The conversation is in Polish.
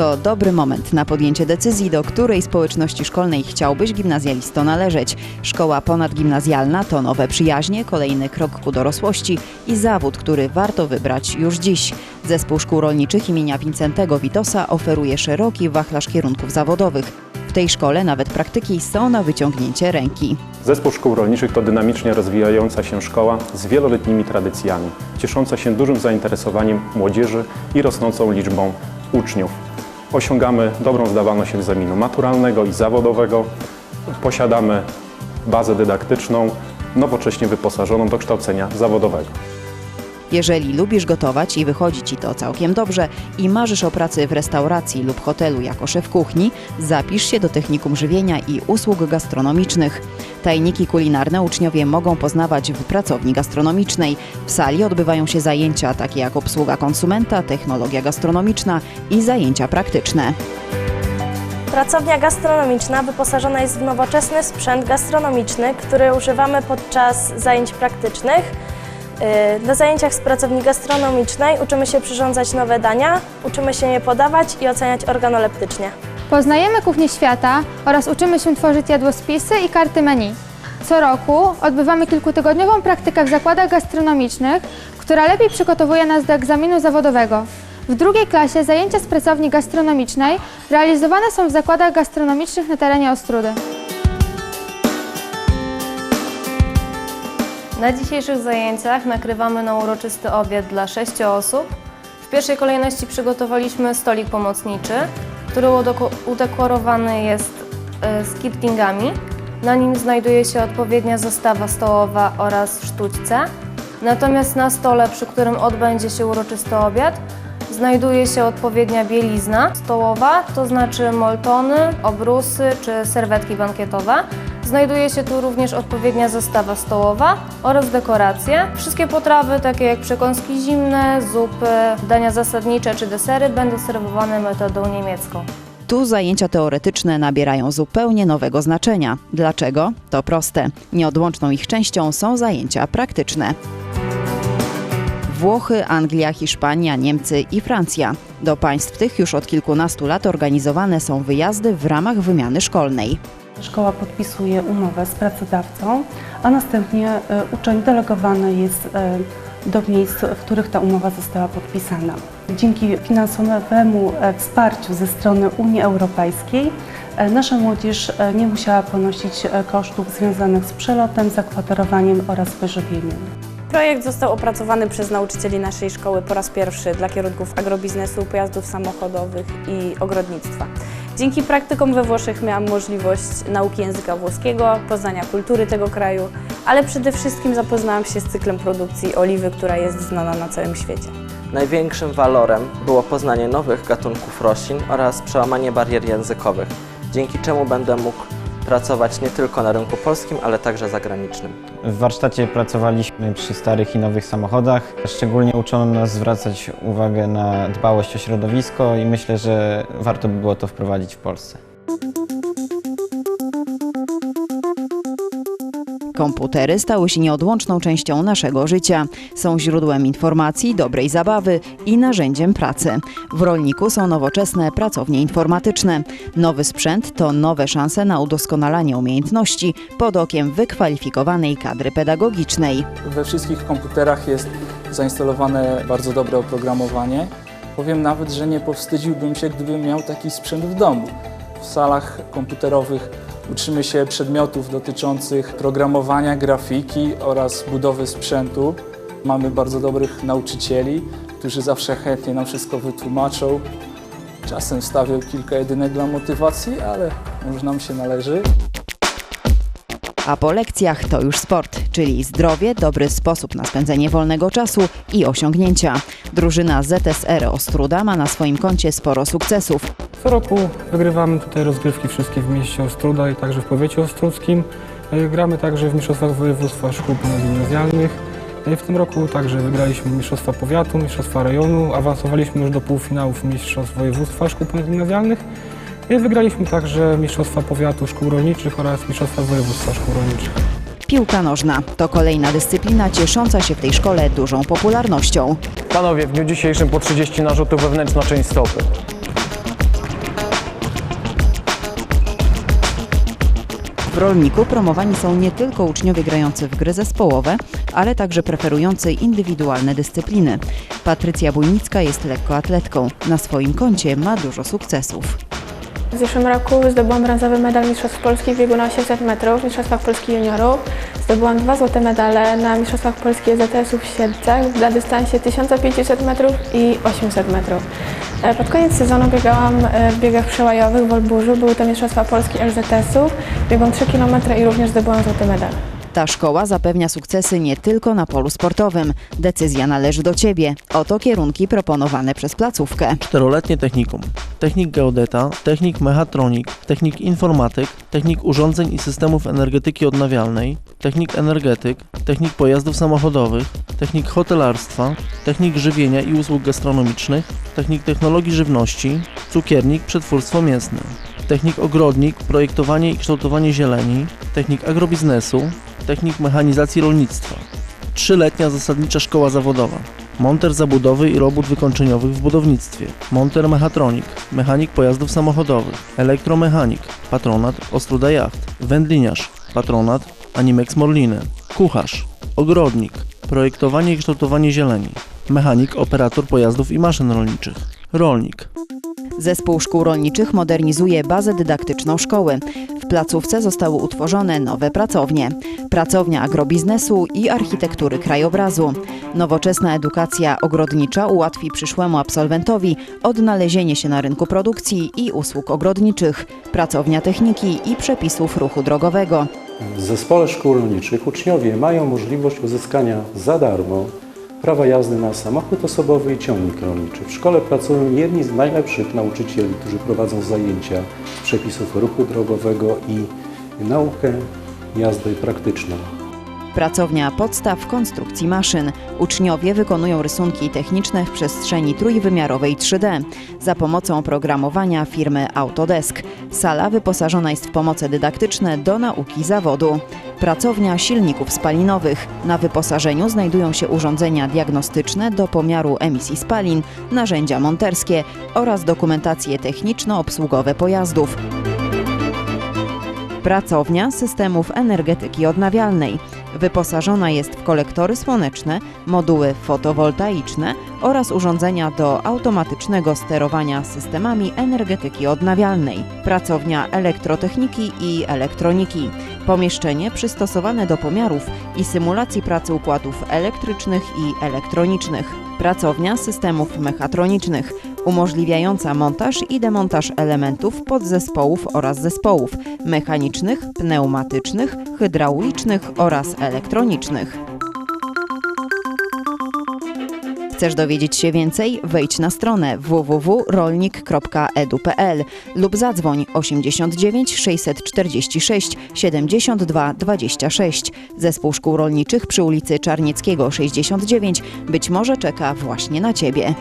To dobry moment na podjęcie decyzji, do której społeczności szkolnej chciałbyś gimnazjalisto należeć. Szkoła ponadgimnazjalna to nowe przyjaźnie, kolejny krok ku dorosłości i zawód, który warto wybrać już dziś. Zespół Szkół Rolniczych imienia Wincentego Witosa oferuje szeroki wachlarz kierunków zawodowych. W tej szkole nawet praktyki są na wyciągnięcie ręki. Zespół Szkół Rolniczych to dynamicznie rozwijająca się szkoła z wieloletnimi tradycjami, ciesząca się dużym zainteresowaniem młodzieży i rosnącą liczbą uczniów. Osiągamy dobrą zdawalność egzaminu maturalnego i zawodowego, posiadamy bazę dydaktyczną nowocześnie wyposażoną do kształcenia zawodowego. Jeżeli lubisz gotować i wychodzi ci to całkiem dobrze i marzysz o pracy w restauracji lub hotelu jako szef kuchni, zapisz się do Technikum Żywienia i Usług Gastronomicznych. Tajniki kulinarne uczniowie mogą poznawać w pracowni gastronomicznej. W sali odbywają się zajęcia takie jak obsługa konsumenta, technologia gastronomiczna i zajęcia praktyczne. Pracownia gastronomiczna wyposażona jest w nowoczesny sprzęt gastronomiczny, który używamy podczas zajęć praktycznych. Yy, Na zajęciach z pracowni gastronomicznej uczymy się przyrządzać nowe dania, uczymy się je podawać i oceniać organoleptycznie. Poznajemy kuchnię świata oraz uczymy się tworzyć jadłospisy i karty menu. Co roku odbywamy kilkutygodniową praktykę w zakładach gastronomicznych, która lepiej przygotowuje nas do egzaminu zawodowego. W drugiej klasie zajęcia z pracowni gastronomicznej realizowane są w zakładach gastronomicznych na terenie Ostrudy. Na dzisiejszych zajęciach nakrywamy na uroczysty obiad dla sześciu osób. W pierwszej kolejności przygotowaliśmy stolik pomocniczy, który udeko- udekorowany jest e, skirtingami. Na nim znajduje się odpowiednia zastawa stołowa oraz sztućce. Natomiast na stole, przy którym odbędzie się uroczysty obiad, znajduje się odpowiednia bielizna stołowa, to znaczy moltony, obrusy czy serwetki bankietowe. Znajduje się tu również odpowiednia zestawa stołowa oraz dekoracje. Wszystkie potrawy, takie jak przekąski zimne, zupy, dania zasadnicze czy desery, będą serwowane metodą niemiecką. Tu zajęcia teoretyczne nabierają zupełnie nowego znaczenia. Dlaczego? To proste. Nieodłączną ich częścią są zajęcia praktyczne. Włochy, Anglia, Hiszpania, Niemcy i Francja. Do państw tych już od kilkunastu lat organizowane są wyjazdy w ramach wymiany szkolnej. Szkoła podpisuje umowę z pracodawcą, a następnie e, uczeń delegowany jest e, do miejsc, w których ta umowa została podpisana. Dzięki finansowemu e, wsparciu ze strony Unii Europejskiej nasza młodzież nie musiała ponosić kosztów związanych z przelotem, zakwaterowaniem oraz wyżywieniem. Projekt został opracowany przez nauczycieli naszej szkoły po raz pierwszy dla kierunków agrobiznesu, pojazdów samochodowych i ogrodnictwa. Dzięki praktykom we Włoszech miałam możliwość nauki języka włoskiego, poznania kultury tego kraju, ale przede wszystkim zapoznałam się z cyklem produkcji oliwy, która jest znana na całym świecie. Największym walorem było poznanie nowych gatunków roślin oraz przełamanie barier językowych, dzięki czemu będę mógł pracować nie tylko na rynku polskim, ale także zagranicznym. W warsztacie pracowaliśmy przy starych i nowych samochodach. Szczególnie uczono nas zwracać uwagę na dbałość o środowisko i myślę, że warto by było to wprowadzić w Polsce. Komputery stały się nieodłączną częścią naszego życia. Są źródłem informacji, dobrej zabawy i narzędziem pracy. W rolniku są nowoczesne pracownie informatyczne. Nowy sprzęt to nowe szanse na udoskonalanie umiejętności pod okiem wykwalifikowanej kadry pedagogicznej. We wszystkich komputerach jest zainstalowane bardzo dobre oprogramowanie. Powiem nawet, że nie powstydziłbym się, gdybym miał taki sprzęt w domu. W salach komputerowych uczymy się przedmiotów dotyczących programowania, grafiki oraz budowy sprzętu. Mamy bardzo dobrych nauczycieli, którzy zawsze chętnie nam wszystko wytłumaczą. Czasem wstawią kilka jedynek dla motywacji, ale może nam się należy. A po lekcjach to już sport, czyli zdrowie, dobry sposób na spędzenie wolnego czasu i osiągnięcia. Drużyna ZSR Ostruda ma na swoim koncie sporo sukcesów. Co roku wygrywamy tutaj rozgrywki wszystkie w mieście Ostruda i także w powiecie ostrudzkim. E, Gramy także w Mistrzostwach Województwa Szkół Ponadgimnazjalnych. E, W tym roku także wygraliśmy Mistrzostwa Powiatu, Mistrzostwa Rejonu, awansowaliśmy już do półfinałów Mistrzostw Województwa Szkół Ponadgimnazjalnych i wygraliśmy także Mistrzostwa Powiatu Szkół Rolniczych oraz Mistrzostwa Województwa Szkół Rolniczych. Piłka nożna to kolejna dyscyplina ciesząca się w tej szkole dużą popularnością. Panowie, w dniu dzisiejszym po 30 narzutów wewnętrzna część stopy. Rolniku promowani są nie tylko uczniowie grający w gry zespołowe, ale także preferujący indywidualne dyscypliny. Patrycja Bujnicka jest lekkoatletką. Na swoim koncie ma dużo sukcesów. W zeszłym roku zdobyłam brązowy medal Mistrzostw Polski w biegu na 800 metrów w Mistrzostwach Polski Juniorów. Zdobyłam dwa złote medale na Mistrzostwach Polski ZTS-u w Siedlcach na dystansie 1500 metrów i 800 metrów. E, Pod koniec sezonu biegałam e, w biegach przełajowych w Olburzu. Były to Mistrzostwa Polski LZS-u. Biegłam 3 km i również zdobyłam złoty medal. Ta szkoła zapewnia sukcesy nie tylko na polu sportowym. Decyzja należy do Ciebie. Oto kierunki proponowane przez placówkę. Czteroletnie technikum. Technik geodeta, technik mechatronik, technik informatyk, technik urządzeń i systemów energetyki odnawialnej, technik energetyk, technik pojazdów samochodowych, technik hotelarstwa, technik żywienia i usług gastronomicznych, technik technologii żywności, cukiernik, przetwórstwo mięsne, technik ogrodnik, projektowanie i kształtowanie zieleni, technik agrobiznesu, technik mechanizacji rolnictwa. Trzyletnia zasadnicza szkoła zawodowa. Monter zabudowy i robót wykończeniowych w budownictwie. Monter mechatronik, mechanik pojazdów samochodowych, elektromechanik, patronat Ostruda Jacht, wędliniarz, patronat Animex Morliny, kucharz, ogrodnik, projektowanie i kształtowanie zieleni, mechanik operator pojazdów i maszyn rolniczych, rolnik, Zespół szkół rolniczych modernizuje bazę dydaktyczną szkoły. W placówce zostały utworzone nowe pracownie. Pracownia agrobiznesu i architektury krajobrazu. Nowoczesna edukacja ogrodnicza ułatwi przyszłemu absolwentowi odnalezienie się na rynku produkcji i usług ogrodniczych. Pracownia techniki i przepisów ruchu drogowego. W Zespole Szkół Rolniczych uczniowie mają możliwość uzyskania za darmo prawa jazdy na samochód osobowy i ciągnik rolniczy. W szkole pracują jedni z najlepszych nauczycieli, którzy prowadzą zajęcia z przepisów ruchu drogowego i naukę jazdy praktyczną. Pracownia podstaw konstrukcji maszyn. Uczniowie wykonują rysunki techniczne w przestrzeni trójwymiarowej 3D za pomocą oprogramowania firmy Autodesk. Sala wyposażona jest w pomoce dydaktyczne do nauki zawodu. Pracownia silników spalinowych. Na wyposażeniu znajdują się urządzenia diagnostyczne do pomiaru emisji spalin, narzędzia monterskie oraz dokumentacje techniczno-obsługowe pojazdów. Pracownia systemów energetyki odnawialnej. Wyposażona jest w kolektory słoneczne, moduły fotowoltaiczne oraz urządzenia do automatycznego sterowania systemami energetyki odnawialnej. Pracownia elektrotechniki i elektroniki. Pomieszczenie przystosowane do pomiarów i symulacji pracy układów elektrycznych i elektronicznych. Pracownia systemów mechatronicznych umożliwiająca montaż i demontaż elementów podzespołów oraz zespołów mechanicznych, pneumatycznych, hydraulicznych oraz elektronicznych. Chcesz dowiedzieć się więcej? Wejdź na stronę www.rolnik.edu.pl lub zadzwoń 89 646 72 26. Zespół Szkół Rolniczych przy ulicy Czarnieckiego 69 być może czeka właśnie na Ciebie.